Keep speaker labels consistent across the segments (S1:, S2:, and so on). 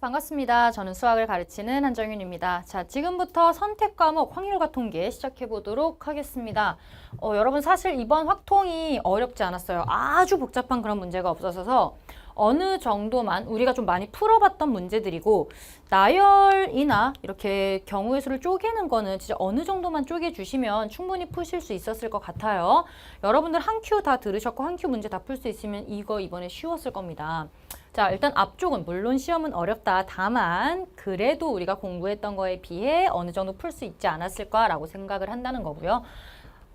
S1: 반갑습니다. 저는 수학을 가르치는 한정윤입니다. 자, 지금부터 선택 과목 확률과 통계 시작해 보도록 하겠습니다. 어, 여러분 사실 이번 확통이 어렵지 않았어요. 아주 복잡한 그런 문제가 없어서 어느 정도만 우리가 좀 많이 풀어봤던 문제들이고 나열이나 이렇게 경우의 수를 쪼개는 거는 진짜 어느 정도만 쪼개주시면 충분히 푸실 수 있었을 것 같아요. 여러분들 한 큐 다 들으셨고 한 큐 문제 다 풀 수 있으면 이거 이번에 쉬웠을 겁니다. 자, 일단 앞쪽은 물론 시험은 어렵다. 다만 그래도 우리가 공부했던 거에 비해 어느 정도 풀 수 있지 않았을까라고 생각을 한다는 거고요.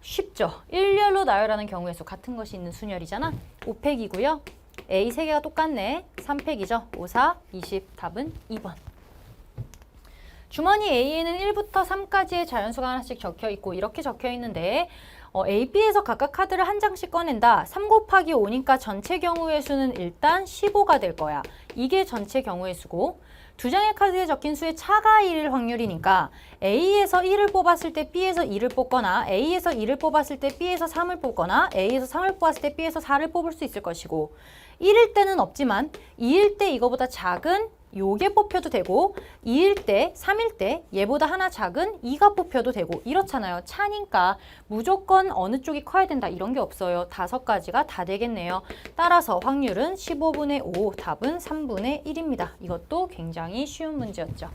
S1: 쉽죠? 일렬로 나열하는 경우의 수 같은 것이 있는 순열이잖아. 5팩이고요. A 세 개가 똑같네. 3팩이죠. 5, 4, 20. 답은 2번. 주머니 A에는 1부터 3까지의 자연수가 하나씩 적혀 있고 이렇게 적혀 있는데 어, A, B에서 각각 카드를 한 장씩 꺼낸다. 3 곱하기 5니까 전체 경우의 수는 일단 15가 될 거야. 이게 전체 경우의 수고 두 장의 카드에 적힌 수의 차가 1일 확률이니까 A에서 1을 뽑았을 때 B에서 2를 뽑거나 A에서 2를 뽑았을 때 B에서 3을 뽑거나 A에서 3을 뽑았을 때 B에서 4를 뽑을 수 있을 것이고 1일 때는 없지만 2일 때 이거보다 작은 요게 뽑혀도 되고 2일 때, 3일 때 얘보다 하나 작은 2가 뽑혀도 되고 이렇잖아요. 차니까 무조건 어느 쪽이 커야 된다 이런 게 없어요. 다섯 가지가 다 되겠네요. 따라서 확률은 15분의 5, 답은 3분의 1입니다. 이것도 굉장히 쉬운 문제였죠.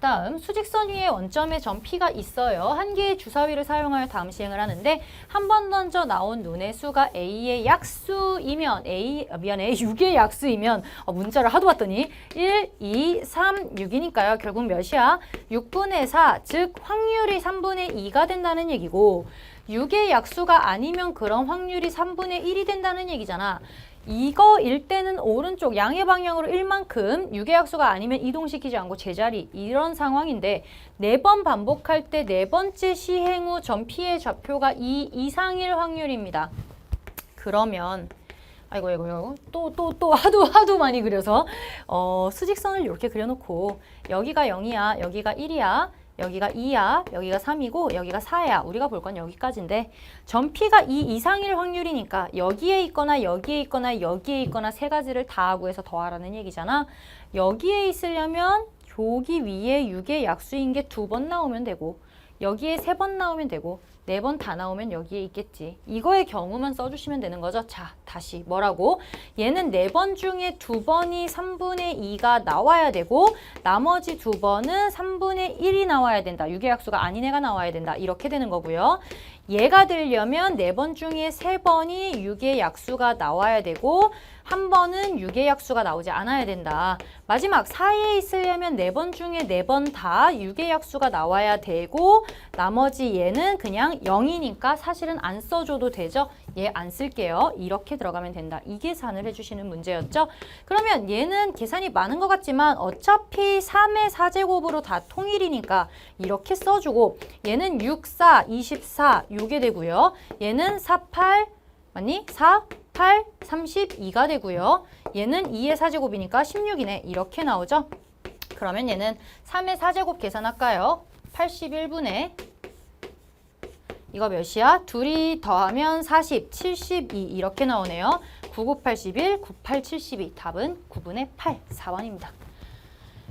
S1: 그 다음 수직선 위에 원점의 점 P가 있어요. 한 개의 주사위를 사용하여 다음 시행을 하는데 한 번 던져 나온 눈의 수가 A의 약수이면 A 아, 미안해 6의 약수이면 어, 문자를 하도 봤더니 1, 2, 3, 6이니까요. 결국 몇이야? 6분의 4, 즉 확률이 3분의 2가 된다는 얘기고 6의 약수가 아니면 그런 확률이 3분의 1이 된다는 얘기잖아. 이거일 때는 오른쪽 양의 방향으로 1만큼 6의 약수가 아니면 이동시키지 않고 제자리 이런 상황인데 네 번 반복할 때 네 번째 시행 후점 P의 좌표가 2 이상일 확률입니다. 그러면 아이고 아이고 아이고 또 또 또 하도 하도 많이 그려서 어, 수직선을 이렇게 그려놓고 여기가 0이야 여기가 1이야 여기가 2야, 여기가 3이고 여기가 4야. 우리가 볼 건 여기까지인데 점 P가 2 이상일 확률이니까 여기에 있거나 여기에 있거나 여기에 있거나 세 가지를 다 구해서 더하라는 얘기잖아. 여기에 있으려면 여기 위에 6의 약수인 게 두 번 나오면 되고 여기에 세 번 나오면 되고 네 번 다 나오면 여기에 있겠지. 이거의 경우만 써주시면 되는 거죠. 자, 다시 뭐라고? 얘는 네 번 중에 두 번이 3분의 2가 나와야 되고 나머지 두 번은 3분의 1이 나와야 된다. 6의 약수가 아닌 애가 나와야 된다. 이렇게 되는 거고요. 얘가 되려면 네 번 중에 세 번이 6의 약수가 나와야 되고 한 번은 6의 약수가 나오지 않아야 된다. 마지막 4에 있으려면 네 번 중에 네 번다 6의 약수가 나와야 되고 나머지 얘는 그냥 0이니까 사실은 안 써줘도 되죠. 얘 안 쓸게요. 이렇게 들어가면 된다. 이 계산을 해주시는 문제였죠. 그러면 얘는 계산이 많은 것 같지만 어차피 3의 4제곱으로 다 통일이니까 이렇게 써주고 얘는 6, 4, 24 요게 되고요. 얘는 4, 8 맞니? 4, 8, 32가 되고요. 얘는 2의 4제곱이니까 16이네. 이렇게 나오죠. 그러면 얘는 3의 4제곱 계산할까요? 81분의 이거 몇이야? 둘이 더하면 40, 72 이렇게 나오네요. 99, 81, 98, 72 답은 9분의 8, 4번입니다.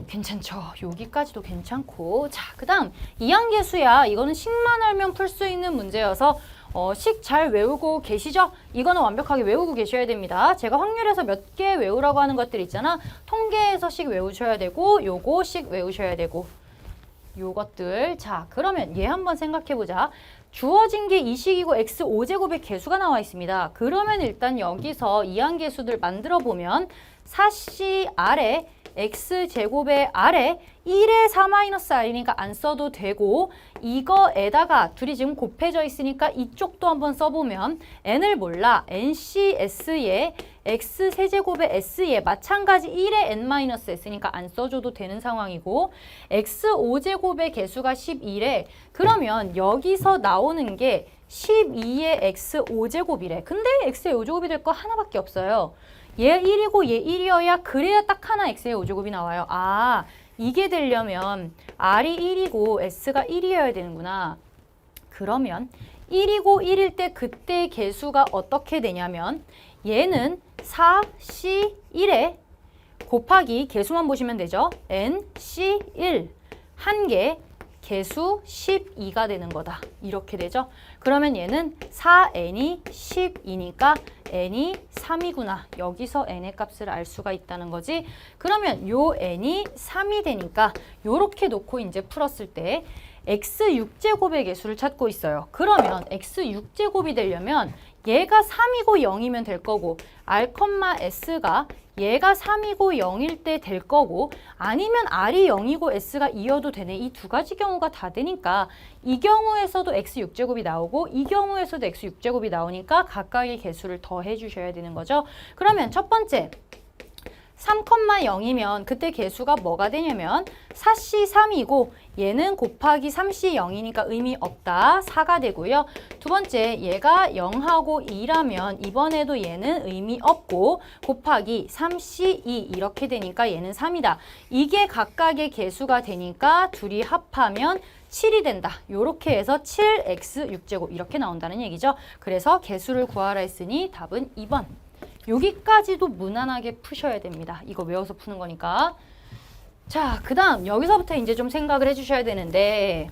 S1: 괜찮죠? 여기까지도 괜찮고 자, 그 다음 이항계수야. 이거는 식만 알면 풀 수 있는 문제여서 어, 식 잘 외우고 계시죠? 이거는 완벽하게 외우고 계셔야 됩니다. 제가 확률에서 몇 개 외우라고 하는 것들 있잖아. 통계에서 식 외우셔야 되고 요거 식 외우셔야 되고 요것들. 자, 그러면 얘 한번 생각해 보자. 주어진 게 이 식이고 x 5제곱의 개수가 나와 있습니다. 그러면 일단 여기서 이항계수들 만들어 보면 4c 아래 x제곱의 아래 1의 4-r이니까 안 써도 되고 이거에다가 둘이 지금 곱해져 있으니까 이쪽도 한번 써보면 n을 몰라 ncs에 x세제곱의 s에 마찬가지 1의 n-s니까 안 써줘도 되는 상황이고 x5제곱의 개수가 11에 그러면 여기서 나오는 게 12의 x5제곱이래. 근데 x의 5제곱이 될 거 하나밖에 없어요. 얘 1이고 얘 1이어야 그래야 딱 하나 x의 5제곱이 나와요. 아, 이게 되려면 r이 1이고 s가 1이어야 되는구나. 그러면 1이고 1일 때 그때 개수가 어떻게 되냐면 얘는 4, C, 1에 곱하기 개수만 보시면 되죠. n, c 1 한 개, 개수 12가 되는 거다. 이렇게 되죠. 그러면 얘는 4n이 12니까 n이 3이구나. 여기서 n의 값을 알 수가 있다는 거지. 그러면 요 n이 3이 되니까 요렇게 놓고 이제 풀었을 때 x 6제곱의 개수를 찾고 있어요. 그러면 x 6제곱이 되려면 얘가 3이고 0이면 될 거고 r, s가 얘가 3이고 0일 때 될 거고 아니면 r이 0이고 s가 2여도 되네. 이 두 가지 경우가 다 되니까 이 경우에서도 x 6제곱이 나오고 이 경우에서도 x 6제곱이 나오니까 각각의 개수를 더해 주셔야 되는 거죠. 그러면 첫 번째 3,0이면 그때 개수가 뭐가 되냐면 4C 3이고 얘는 곱하기 3C 0이니까 의미 없다. 4가 되고요. 두 번째 얘가 0하고 2라면 이번에도 얘는 의미 없고 곱하기 3C 2 이렇게 되니까 얘는 3이다. 이게 각각의 개수가 되니까 둘이 합하면 7이 된다. 요렇게 해서 7x 6제곱 이렇게 나온다는 얘기죠. 그래서 개수를 구하라 했으니 답은 2번. 여기까지도 무난하게 푸셔야 됩니다. 이거 외워서 푸는 거니까. 자, 그 다음 여기서부터 이제 좀 생각을 해주셔야 되는데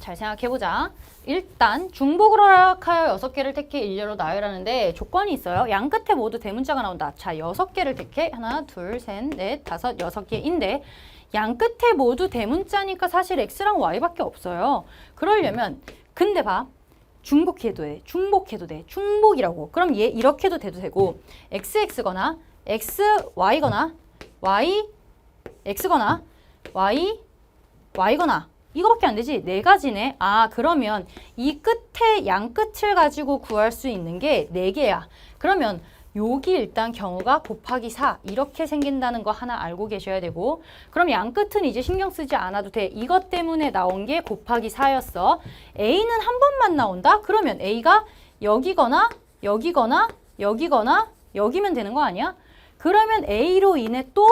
S1: 잘 생각해보자. 일단 중복을 허락하여 6개를 택해 일렬로 나열하는데 조건이 있어요. 양 끝에 모두 대문자가 나온다. 자, 6개를 택해 하나, 둘, 셋, 넷, 다섯, 여섯 개인데 양 끝에 모두 대문자니까 사실 x랑 y밖에 없어요. 그러려면 근데 봐. 중복해도 돼. 중복해도 돼. 중복이라고. 그럼 얘 이렇게 해도 돼도 되고 xx거나 xy거나 y x거나 y y거나 이거밖에 안 되지. 네 가지네. 아, 그러면 이 끝에 양 끝을 가지고 구할 수 있는 게 네 개야. 그러면 여기 일단 경우가 곱하기 4 이렇게 생긴다는 거 하나 알고 계셔야 되고 그럼 양 끝은 이제 신경 쓰지 않아도 돼. 이것 때문에 나온 게 곱하기 4였어. A는 한 번만 나온다? 그러면 A가 여기거나 여기거나 여기거나 여기면 되는 거 아니야? 그러면 A로 인해 또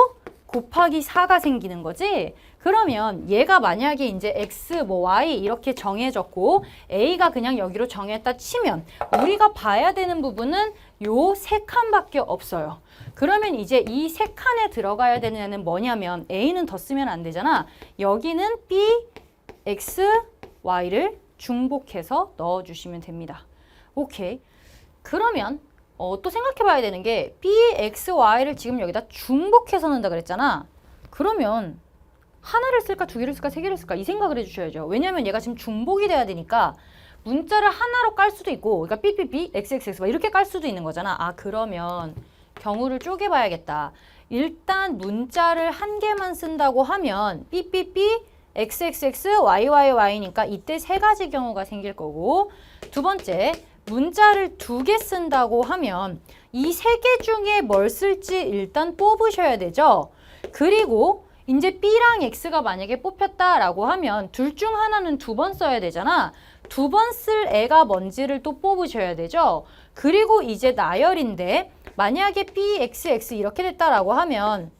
S1: 곱하기 4가 생기는 거지? 그러면 얘가 만약에 이제 X, 뭐 Y 이렇게 정해졌고 A가 그냥 여기로 정했다 치면 우리가 봐야 되는 부분은 요 세 칸밖에 없어요. 그러면 이제 이 세 칸에 들어가야 되는 뭐냐면 A는 더 쓰면 안 되잖아. 여기는 B, X, Y를 중복해서 넣어주시면 됩니다. 오케이. 그러면 어, 또 생각해 봐야 되는 게 B, X, Y를 지금 여기다 중복해서 넣는다 그랬잖아. 그러면 하나를 쓸까 두 개를 쓸까 세 개를 쓸까 이 생각을 해주셔야죠. 왜냐하면 얘가 지금 중복이 돼야 되니까 문자를 하나로 깔 수도 있고 그러니까 삐삐삐, xxx 막 이렇게 깔 수도 있는 거잖아. 아 그러면 경우를 쪼개봐야겠다. 일단 문자를 한 개만 쓴다고 하면 삐삐삐, xxx, yyy니까 이때 세 가지 경우가 생길 거고 두 번째 문자를 두 개 쓴다고 하면 이 세 개 중에 뭘 쓸지 일단 뽑으셔야 되죠. 그리고 이제 B랑 X가 만약에 뽑혔다라고 하면 둘 중 하나는 두 번 써야 되잖아. 두 번 쓸 애가 뭔지를 또 뽑으셔야 되죠. 그리고 이제 나열인데 만약에 B, X, X 이렇게 됐다라고 하면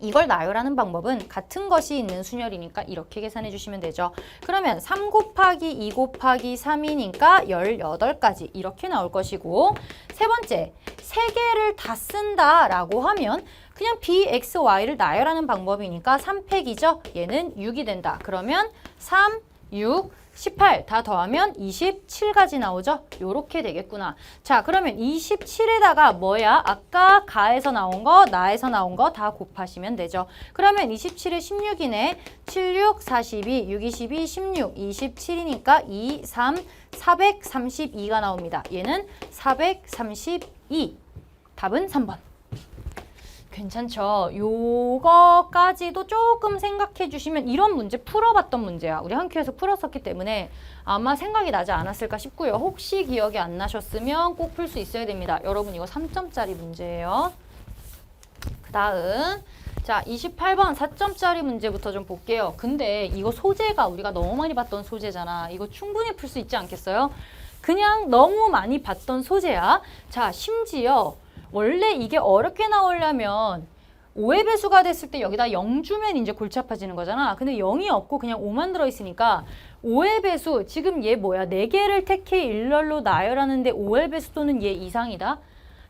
S1: 이걸 나열하는 방법은 같은 것이 있는 순열이니까 이렇게 계산해 주시면 되죠. 그러면 3 곱하기 2 곱하기 3이니까 18가지 이렇게 나올 것이고 세 번째, 세 개를 다 쓴다라고 하면 그냥 B, X, Y를 나열하는 방법이니까 3팩이죠. 얘는 6이 된다. 그러면 3, 6, 18 다 더하면 27까지 나오죠? 요렇게 되겠구나. 자, 그러면 27에다가 뭐야? 아까 가에서 나온 거, 나에서 나온 거 다 곱하시면 되죠. 그러면 27에 16이네. 7, 6, 42, 6, 22, 16, 27이니까 2, 3, 432가 나옵니다. 얘는 432. 답은 3번. 괜찮죠? 요거까지도 조금 생각해 주시면 이런 문제 풀어봤던 문제야. 우리 한 큐에서 풀었었기 때문에 아마 생각이 나지 않았을까 싶고요. 혹시 기억이 안 나셨으면 꼭 풀 수 있어야 됩니다. 여러분 이거 3점짜리 문제예요. 그 다음 자 28번 4점짜리 문제부터 좀 볼게요. 근데 이거 소재가 우리가 너무 많이 봤던 소재잖아. 이거 충분히 풀 수 있지 않겠어요? 그냥 너무 많이 봤던 소재야. 자 심지어 원래 이게 어렵게 나오려면 5의 배수가 됐을 때 여기다 0 주면 이제 골치 아파지는 거잖아. 근데 0이 없고 그냥 5만 들어있으니까 5의 배수, 지금 얘 뭐야? 4개를 택해 일렬로 나열하는데 5의 배수 또는 얘 이상이다?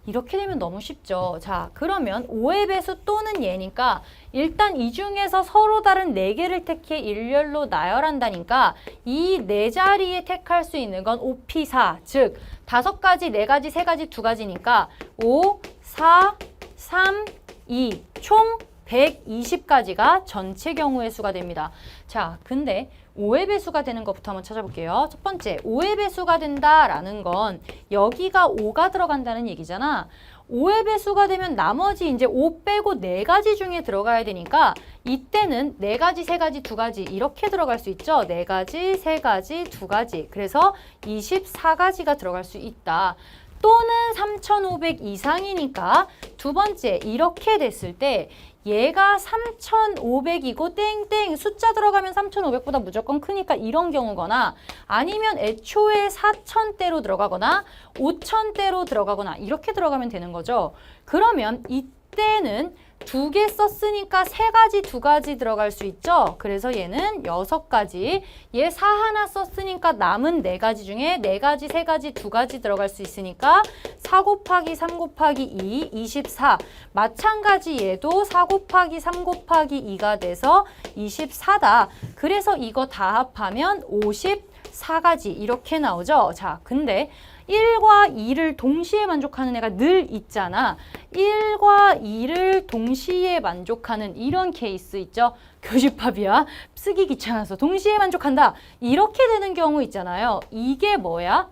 S1: 이렇게 되면 너무 쉽죠. 자, 그러면 5의 배수 또는 얘니까 일단 이 중에서 서로 다른 네개를 택해 일렬로 나열한다니까 이네 자리에 택할 수 있는 건 5P4, 즉 다섯 가지, 네 가지, 세 가지, 두 가지니까 5, 4, 3, 2, 총 120가지가 전체 경우의 수가 됩니다. 자, 근데 5의 배수가 되는 것부터 한번 찾아볼게요. 첫 번째, 5의 배수가 된다라는 건 여기가 5가 들어간다는 얘기잖아. 5의 배수가 되면 나머지 이제 5 빼고 4가지 중에 들어가야 되니까 이때는 4가지, 3가지, 2가지 이렇게 들어갈 수 있죠. 4가지, 3가지, 2가지. 그래서 24가지가 들어갈 수 있다. 또는 3,500 이상이니까 두 번째 이렇게 됐을 때 얘가 3,500이고 땡땡 숫자 들어가면 3,500보다 무조건 크니까 이런 경우거나 아니면 애초에 4,000대로 들어가거나 5,000대로 들어가거나 이렇게 들어가면 되는 거죠. 그러면 이 때는 두 개 썼으니까 세 가지, 두 가지 들어갈 수 있죠. 그래서 얘는 여섯 가지. 얘 사 하나 썼으니까 남은 네 가지 중에 네 가지, 세 가지, 두 가지 들어갈 수 있으니까 4 곱하기 3 곱하기 2, 24. 마찬가지 얘도 4 곱하기 3 곱하기 2가 돼서 24다. 그래서 이거 다 합하면 54가지 이렇게 나오죠. 자, 근데 1과 2를 동시에 만족하는 애가 늘 있잖아. 1과 2를 동시에 만족하는 이런 케이스 있죠. 교집합이야. 쓰기 귀찮아서 동시에 만족한다. 이렇게 되는 경우 있잖아요. 이게 뭐야?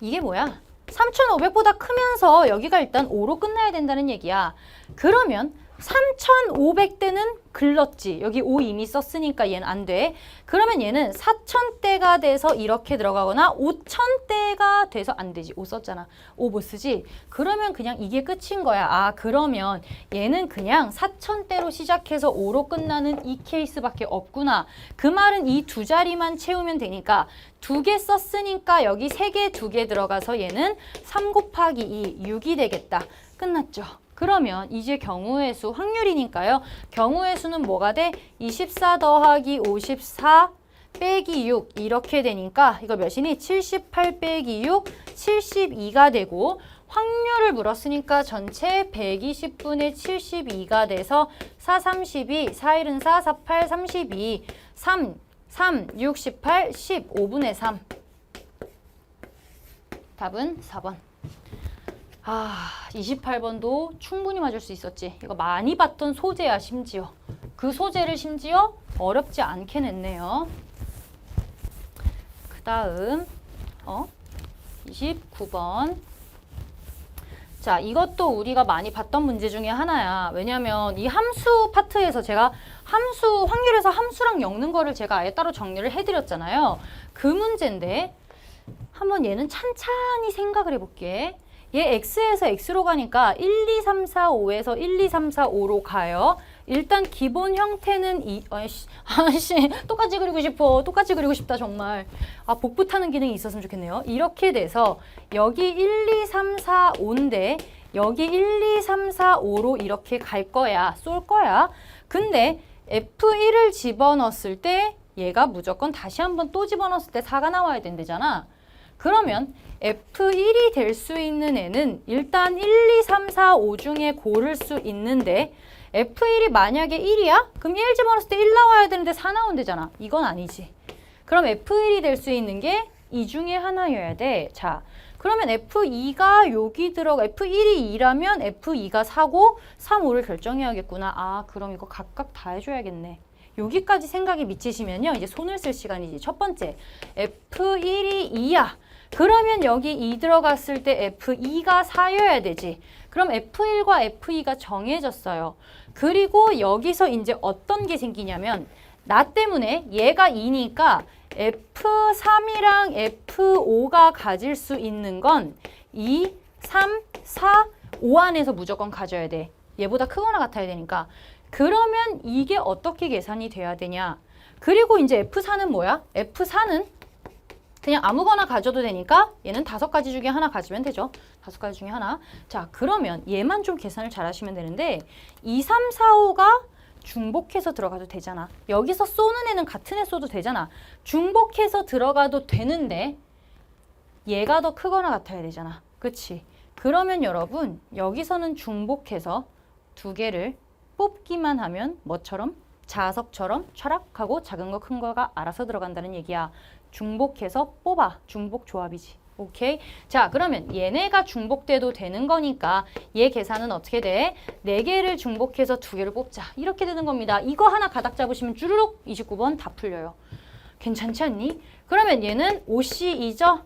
S1: 이게 뭐야? 3,500보다 크면서 여기가 일단 5로 끝나야 된다는 얘기야. 그러면 3,500대는 글렀지. 여기 5 이미 썼으니까 얘는 안 돼. 그러면 얘는 4,000대가 돼서 이렇게 들어가거나 5,000대가 돼서 안 되지. 5 썼잖아. 5 못 쓰지. 그러면 그냥 이게 끝인 거야. 아, 그러면 얘는 그냥 4,000대로 시작해서 5로 끝나는 이 케이스밖에 없구나. 그 말은 이 두 자리만 채우면 되니까 두 개 썼으니까 여기 세 개, 두 개 들어가서 얘는 3 곱하기 2, 6이 되겠다. 끝났죠. 그러면 이제 경우의 수 확률이니까요. 경우의 수는 뭐가 돼? 24 더하기 54 빼기 6 이렇게 되니까 이거 몇이니? 78 빼기 6, 72가 되고 확률을 물었으니까 전체 120분의 72가 돼서 4, 32, 4, 1은 4, 4, 8, 32, 3, 3, 6, 18, 15분의 3. 답은 4번. 아, 28번도 충분히 맞을 수 있었지. 이거 많이 봤던 소재야, 심지어. 그 소재를 심지어 어렵지 않게 냈네요. 그 다음, 어? 29번. 자, 이것도 우리가 많이 봤던 문제 중에 하나야. 왜냐면 이 함수 파트에서 제가 함수, 확률에서 함수랑 엮는 거를 제가 아예 따로 정리를 해드렸잖아요. 그 문제인데, 한번 얘는 찬찬히 생각을 해볼게. 얘 x에서 x로 가니까 1, 2, 3, 4, 5에서 1, 2, 3, 4, 5로 가요. 일단 기본 형태는 이 아이씨 아이씨 똑같이 그리고 싶어. 똑같이 그리고 싶다 정말. 아 복부 타는 기능이 있었으면 좋겠네요. 이렇게 돼서 여기 1, 2, 3, 4, 5인데 여기 1, 2, 3, 4, 5로 이렇게 갈 거야. 쏠 거야. 근데 F1을 집어넣었을 때 얘가 무조건 다시 한번 또 집어넣었을 때 4가 나와야 된대잖아 그러면 F1이 될 수 있는 애는 일단 1, 2, 3, 4, 5 중에 고를 수 있는데 F1이 만약에 1이야? 그럼 1 집어넣었을 때 1 나와야 되는데 4 나온대잖아. 이건 아니지. 그럼 F1이 될 수 있는 게 이 중에 하나여야 돼. 자, 그러면 F2가 여기 들어가 F1이 2라면 F2가 4고 3, 5를 결정해야겠구나. 아, 그럼 이거 각각 다 해줘야겠네. 여기까지 생각이 미치시면요. 이제 손을 쓸 시간이지. 첫 번째, F1이 2야. 그러면 여기 2 들어갔을 때 F2가 4여야 되지. 그럼 F1과 F2가 정해졌어요. 그리고 여기서 이제 어떤 게 생기냐면 나 때문에 얘가 2니까 F3이랑 F5가 가질 수 있는 건 2, 3, 4, 5 안에서 무조건 가져야 돼. 얘보다 크거나 같아야 되니까. 그러면 이게 어떻게 계산이 돼야 되냐? 그리고 이제 F4는 뭐야? F4는 그냥 아무거나 가져도 되니까 얘는 다섯 가지 중에 하나 가지면 되죠. 다섯 가지 중에 하나. 자, 그러면 얘만 좀 계산을 잘 하시면 되는데 2, 3, 4, 5가 중복해서 들어가도 되잖아. 여기서 쏘는 애는 같은 애 쏘도 되잖아. 중복해서 들어가도 되는데 얘가 더 크거나 같아야 되잖아. 그치? 그러면 여러분 여기서는 중복해서 두 개를 뽑기만 하면 뭐처럼? 자석처럼 촤락하고 작은 거 큰 거가 알아서 들어간다는 얘기야. 중복해서 뽑아. 중복 조합이지. 오케이? 자, 그러면 얘네가 중복돼도 되는 거니까 얘 계산은 어떻게 돼? 네 개를 중복해서 두 개를 뽑자. 이렇게 되는 겁니다. 이거 하나 가닥 잡으시면 쭈르륵 29번 다 풀려요. 괜찮지 않니? 그러면 얘는 5C이죠?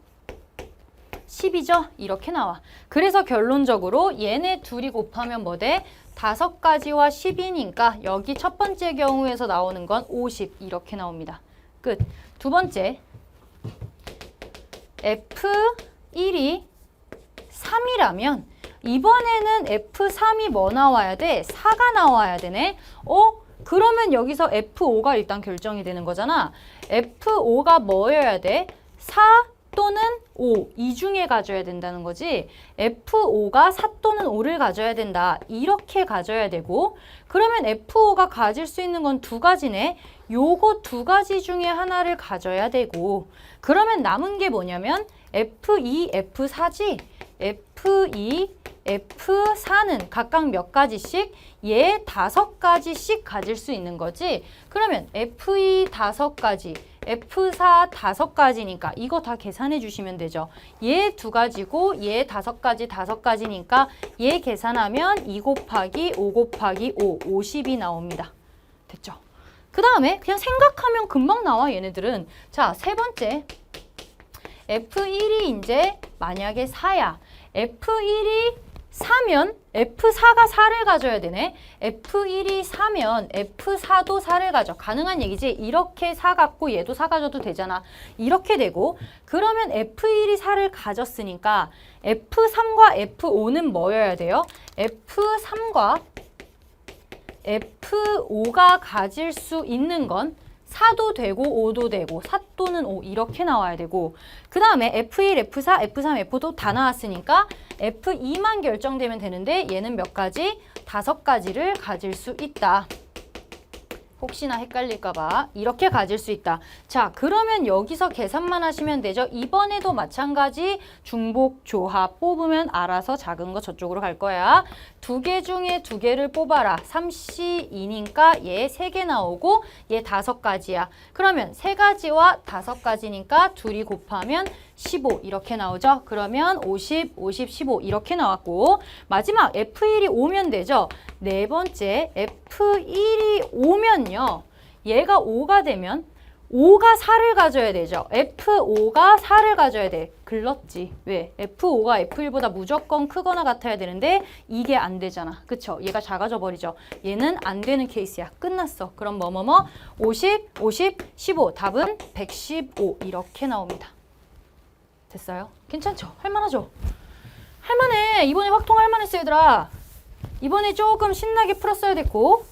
S1: 10이죠? 이렇게 나와. 그래서 결론적으로 얘네 둘이 곱하면 뭐 돼? 다섯 가지와 10이니까 여기 첫 번째 경우에서 나오는 건 50 이렇게 나옵니다. 끝. 두 번째 F1이 3이라면 이번에는 F3이 뭐 나와야 돼? 4가 나와야 되네. 어? 그러면 여기서 F5가 일단 결정이 되는 거잖아. F5가 뭐여야 돼? 4 또는 5, 이 중에 가져야 된다는 거지. F5가 4 또는 5를 가져야 된다. 이렇게 가져야 되고, 그러면 F5가 가질 수 있는 건 두 가지네. 요거 두 가지 중에 하나를 가져야 되고, 그러면 남은 게 뭐냐면 F2, F4지. F2, F4는 각각 몇 가지씩? 얘 다섯 가지씩 가질 수 있는 거지. 그러면 F2 다섯 가지, F4 다섯 가지니까 이거 다 계산해 주시면 되죠. 얘 두 가지고 얘 다섯 가지 다섯 가지니까 얘 계산하면 2 곱하기 5 곱하기 5, 50이 나옵니다. 됐죠? 그 다음에 그냥 생각하면 금방 나와 얘네들은. 자, 세 번째. F1이 이제 만약에 4야. F1이 4면 F4가 4를 가져야 되네. F1이 4면 F4도 4를 가져. 가능한 얘기지. 이렇게 4 갖고 얘도 4 가져도 되잖아. 이렇게 되고 그러면 F1이 4를 가졌으니까 F3과 F5는 뭐여야 돼요? F3과 F5가 가질 수 있는 건 4도 되고 5도 되고 4 또는 5 이렇게 나와야 되고 그 다음에 F1, F4, F3, F4도 다 나왔으니까 F2만 결정되면 되는데 얘는 몇 가지? 다섯 가지를 가질 수 있다. 혹시나 헷갈릴까봐 이렇게 가질 수 있다. 자, 그러면 여기서 계산만 하시면 되죠. 이번에도 마찬가지 중복 조합 뽑으면 알아서 작은 거 저쪽으로 갈 거야. 두 개 중에 두 개를 뽑아라. 3C2니까 얘 세 개 나오고 얘 다섯 가지야. 그러면 세 가지와 다섯 가지니까 둘이 곱하면 15 이렇게 나오죠. 그러면 50, 50, 15 이렇게 나왔고 마지막 F1이 오면 되죠. 네 번째 F1이 오면요. 얘가 5가 되면 5가 4를 가져야 되죠. F5가 4를 가져야 돼. 글렀지. 왜? F5가 F1보다 무조건 크거나 같아야 되는데 이게 안 되잖아. 그쵸? 얘가 작아져 버리죠. 얘는 안 되는 케이스야. 끝났어. 그럼 뭐뭐뭐 50, 50, 15 답은 115 이렇게 나옵니다. 됐어요? 괜찮죠? 할만하죠? 할만해. 이번에 확통 할만했어 얘들아. 이번에 조금 신나게 풀었어야 됐고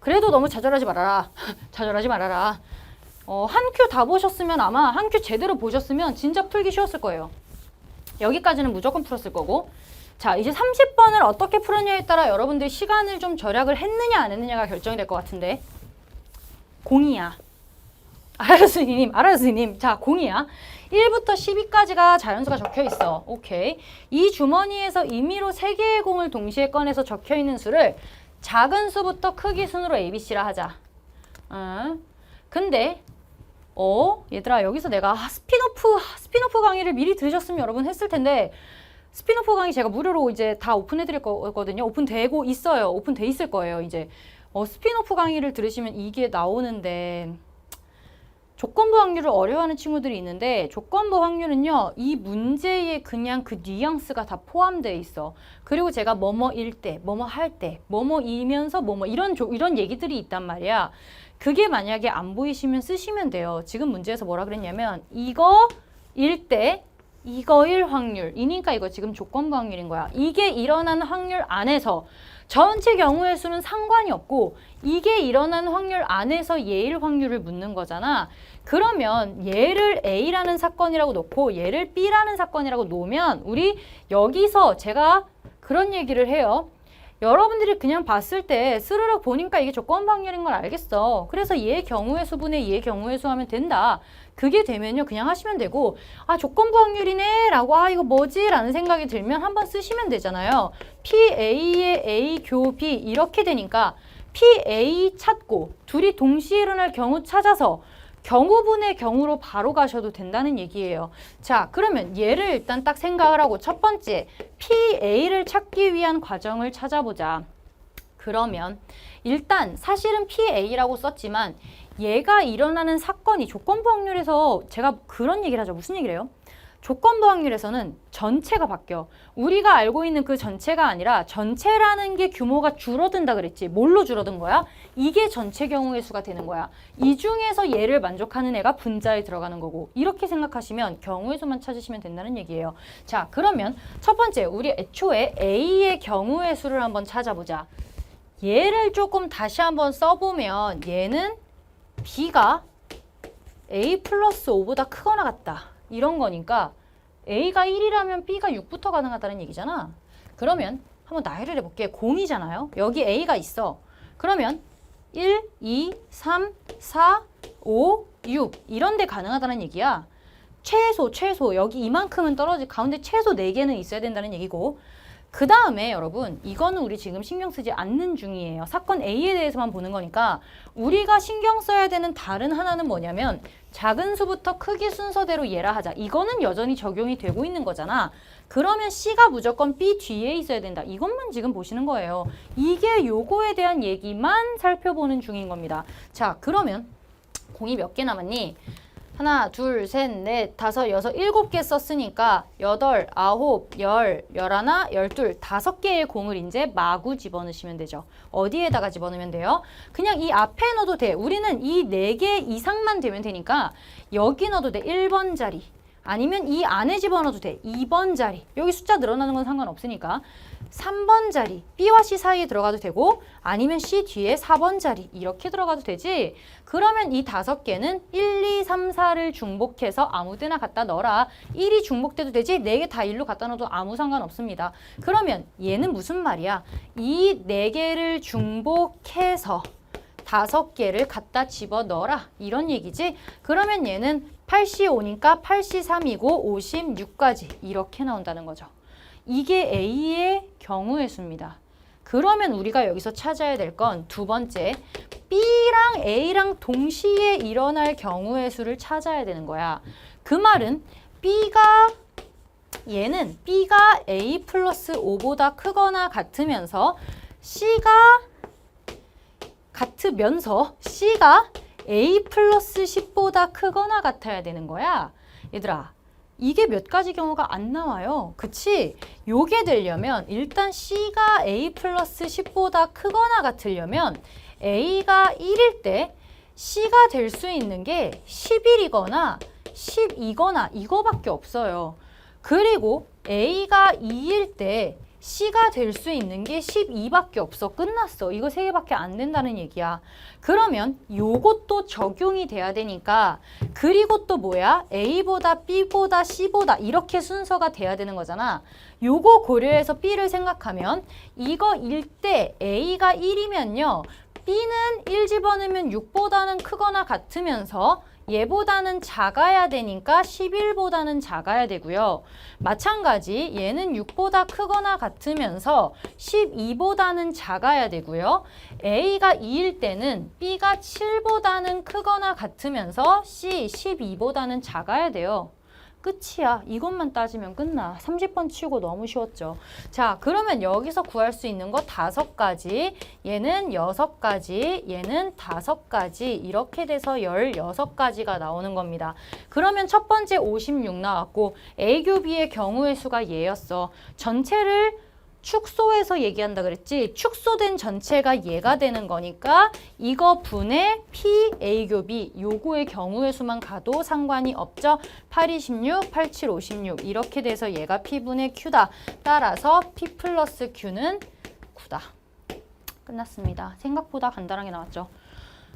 S1: 그래도 너무 좌절하지 말아라. 좌절하지 말아라. 어, 한 큐 다 보셨으면 아마 한 큐 제대로 보셨으면 진짜 풀기 쉬웠을 거예요. 여기까지는 무조건 풀었을 거고 자 이제 30번을 어떻게 풀었냐에 따라 여러분들 시간을 좀 절약을 했느냐 안 했느냐가 결정이 될 것 같은데 공이야. 알아요 선생님 알아요 선생님 자 공이야 1부터 12까지가 자연수가 적혀 있어. 오케이. 이 주머니에서 임의로 3개의 공을 동시에 꺼내서 적혀 있는 수를 작은 수부터 크기 순으로 ABC라 하자. 어. 근데 어? 얘들아 여기서 내가 아, 스피노프 스피노프 강의를 미리 들으셨으면 여러분 했을 텐데 스피노프 강의 제가 무료로 이제 다 오픈해 드릴 거거든요. 오픈되고 있어요. 오픈돼 있을 거예요 이제. 어, 스피노프 강의를 들으시면 이게 나오는데 조건부 확률을 어려워하는 친구들이 있는데 조건부 확률은요 이 문제에 그냥 그 뉘앙스가 다 포함되어 있어. 그리고 제가 뭐뭐일 때 뭐뭐 할 때 뭐뭐이면서 뭐뭐 이런 조, 이런 얘기들이 있단 말이야. 그게 만약에 안 보이시면 쓰시면 돼요. 지금 문제에서 뭐라 그랬냐면 이거 일 때 이거일 확률 이니까 이거 지금 조건부 확률인 거야. 이게 일어나는 확률 안에서 전체 경우의 수는 상관이 없고 이게 일어나는 확률 안에서 예일 확률을 묻는 거잖아. 그러면 얘를 A라는 사건이라고 놓고 얘를 B라는 사건이라고 놓으면 우리 여기서 제가 그런 얘기를 해요. 여러분들이 그냥 봤을 때 스르륵 보니까 이게 조건 방열인 걸 알겠어. 그래서 얘 경우의 수분에 얘 경우의 수 하면 된다. 그게 되면요. 그냥 하시면 되고 아 조건부 확률이네 라고 아 이거 뭐지? 라는 생각이 들면 한번 쓰시면 되잖아요. PA의 A 교 B 이렇게 되니까 PA 찾고 둘이 동시에 일어날 경우 찾아서 경우분의 경우로 바로 가셔도 된다는 얘기예요. 자, 그러면 얘를 일단 딱 생각을 하고 첫 번째 PA를 찾기 위한 과정을 찾아보자. 그러면 일단 사실은 PA라고 썼지만 얘가 일어나는 사건이 조건부 확률에서 제가 그런 얘기를 하죠. 무슨 얘기를 해요? 조건부 확률에서는 전체가 바뀌어. 우리가 알고 있는 그 전체가 아니라 전체라는 게 규모가 줄어든다 그랬지. 뭘로 줄어든 거야? 이게 전체 경우의 수가 되는 거야. 이 중에서 얘를 만족하는 애가 분자에 들어가는 거고 이렇게 생각하시면 경우의 수만 찾으시면 된다는 얘기예요. 자, 그러면 첫 번째 우리 애초에 A의 경우의 수를 한번 찾아보자. 얘를 조금 다시 한번 써보면 얘는 B가 A 플러스 5보다 크거나 같다. 이런 거니까 A가 1이라면 B가 6부터 가능하다는 얘기잖아. 그러면 한번 나열을 해볼게. 0이잖아요. 여기 A가 있어. 그러면 1, 2, 3, 4, 5, 6 이런 데 가능하다는 얘기야. 최소 최소 여기 이만큼은 떨어지 가운데 최소 4개는 있어야 된다는 얘기고 그 다음에 여러분 이거는 우리 지금 신경 쓰지 않는 중이에요. 사건 A에 대해서만 보는 거니까 우리가 신경 써야 되는 다른 하나는 뭐냐면 작은 수부터 크기 순서대로 얘라 하자. 이거는 여전히 적용이 되고 있는 거잖아. 그러면 C가 무조건 B 뒤에 있어야 된다. 이것만 지금 보시는 거예요. 이게 요거에 대한 얘기만 살펴보는 중인 겁니다. 자 그러면 공이 몇 개 남았니? 하나, 둘, 셋, 넷, 다섯, 여섯, 일곱 개 썼으니까 여덟, 아홉, 열, 열하나, 열둘, 다섯 개의 공을 이제 마구 집어넣으시면 되죠. 어디에다가 집어넣으면 돼요? 그냥 이 앞에 넣어도 돼. 우리는 이 네 개 이상만 되면 되니까 여기 넣어도 돼. 1번 자리. 아니면 이 안에 집어넣어도 돼. 2번 자리. 여기 숫자 늘어나는 건 상관없으니까. 3번 자리. B와 C 사이에 들어가도 되고 아니면 C 뒤에 4번 자리. 이렇게 들어가도 되지. 그러면 이 다섯 개는 1, 2, 3, 4를 중복해서 아무 데나 갖다 넣어라. 1이 중복돼도 되지. 네개다 1로 갖다 넣어도 아무 상관없습니다. 그러면 얘는 무슨 말이야? 이네 개를 중복해서 다섯 개를 갖다 집어 넣어라. 이런 얘기지. 그러면 얘는 85니까 83이고 56까지 이렇게 나온다는 거죠. 이게 A의 경우의 수입니다. 그러면 우리가 여기서 찾아야 될 건 두 번째 B랑 A랑 동시에 일어날 경우의 수를 찾아야 되는 거야. 그 말은 B가 얘는 B가 A 플러스 5보다 크거나 같으면서 C가 같으면서 C가 A 플러스 10보다 크거나 같아야 되는 거야. 얘들아, 이게 몇 가지 경우가 안 나와요. 그치? 요게 되려면 일단 C가 A 플러스 10보다 크거나 같으려면 A가 1일 때 C가 될 수 있는 게 11이거나 12거나 이거밖에 없어요. 그리고 A가 2일 때 C가 될 수 있는 게 12밖에 없어. 끝났어. 이거 세 개밖에 안 된다는 얘기야. 그러면 요것도 적용이 돼야 되니까 그리고 또 뭐야? A보다 B보다 C보다 이렇게 순서가 돼야 되는 거잖아. 요거 고려해서 B를 생각하면 이거 1대 A가 1이면요. B는 1 집어넣으면 6보다는 크거나 같으면서 얘보다는 작아야 되니까 11보다는 작아야 되고요. 마찬가지 얘는 6보다 크거나 같으면서 12보다는 작아야 되고요. A가 2일 때는 B가 7보다는 크거나 같으면서 C 12보다는 작아야 돼요. 끝이야. 이것만 따지면 끝나. 30번 치고 너무 쉬웠죠. 자, 그러면 여기서 구할 수 있는 거 다섯 가지, 얘는 여섯 가지, 얘는 다섯 가지, 이렇게 돼서 열여섯 가지가 나오는 겁니다. 그러면 첫 번째 56 나왔고, A 교비의 경우의 수가 얘였어. 전체를 축소해서 얘기한다 그랬지? 축소된 전체가 얘가 되는 거니까 이거 분의 P, A 교비 요거의 경우의 수만 가도 상관이 없죠? 8, 26, 8, 7, 56 이렇게 돼서 얘가 P분의 Q다. 따라서 P 플러스 Q는 9다. 끝났습니다. 생각보다 간단하게 나왔죠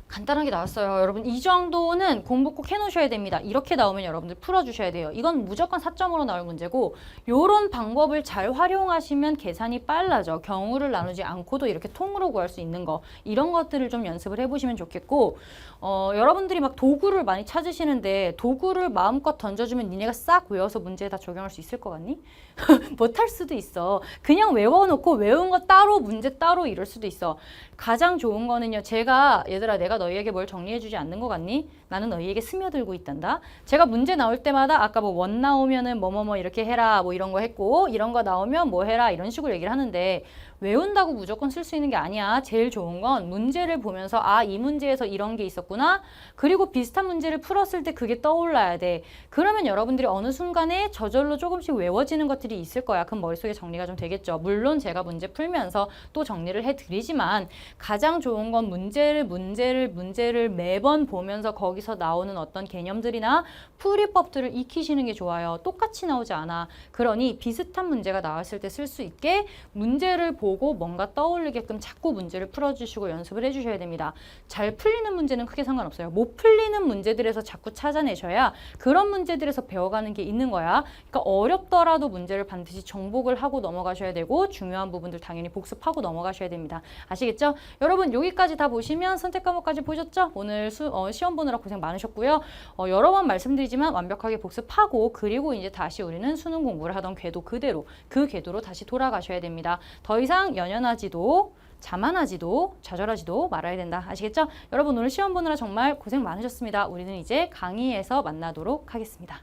S1: 간단하게 나왔어요. 여러분 이 정도는 공부 꼭 해놓으셔야 됩니다. 이렇게 나오면 여러분들 풀어주셔야 돼요. 이건 무조건 4점으로 나올 문제고 이런 방법을 잘 활용하시면 계산이 빨라져. 경우를 나누지 않고도 이렇게 통으로 구할 수 있는 거 이런 것들을 좀 연습을 해보시면 좋겠고 어, 여러분들이 막 도구를 많이 찾으시는데 도구를 마음껏 던져주면 니네가 싹 외워서 문제에 다 적용할 수 있을 것 같니? 못할 수도 있어. 그냥 외워놓고 외운 거 따로 문제 따로 이럴 수도 있어. 가장 좋은 거는요. 제가 얘들아 내가 너희에게 뭘 정리해주지 않는 것 같니? 나는 너희에게 스며들고 있단다. 제가 문제 나올 때마다 아까 뭐 원 나오면은 뭐뭐뭐 이렇게 해라 뭐 이런 거 했고 이런 거 나오면 뭐 해라 이런 식으로 얘기를 하는데 외운다고 무조건 쓸 수 있는 게 아니야. 제일 좋은 건 문제를 보면서 아 이 문제에서 이런 게 있었구나. 그리고 비슷한 문제를 풀었을 때 그게 떠올라야 돼. 그러면 여러분들이 어느 순간에 저절로 조금씩 외워지는 것들이 있을 거야. 그럼 머릿속에 정리가 좀 되겠죠. 물론 제가 문제 풀면서 또 정리를 해드리지만 가장 좋은 건 문제를 문제를 문제를 매번 보면서 거기서 나오는 어떤 개념들이나 풀이법들을 익히시는 게 좋아요. 똑같이 나오지 않아. 그러니 비슷한 문제가 나왔을 때 쓸 수 있게 문제를 보고 뭔가 떠올리게끔 자꾸 문제를 풀어주시고 연습을 해주셔야 됩니다. 잘 풀리는 문제는 크게 상관없어요. 못 풀리는 문제들에서 자꾸 찾아내셔야 그런 문제들에서 배워가는 게 있는 거야. 그러니까 어렵더라도 문제를 반드시 정복을 하고 넘어가셔야 되고 중요한 부분들 당연히 복습하고 넘어가셔야 됩니다. 아시겠죠? 여러분 여기까지 다 보시면 선택 과목까지 보셨죠? 오늘 수, 어, 시험 보느라 고생 많으셨고요. 어, 여러 번 말씀드리지만 완벽하게 복습하고 그리고 이제 다시 우리는 수능 공부를 하던 궤도 그대로 그 궤도로 다시 돌아가셔야 됩니다. 더 이상 연연하지도 자만하지도 좌절하지도 말아야 된다. 아시겠죠? 여러분 오늘 시험 보느라 정말 고생 많으셨습니다. 우리는 이제 강의에서 만나도록 하겠습니다.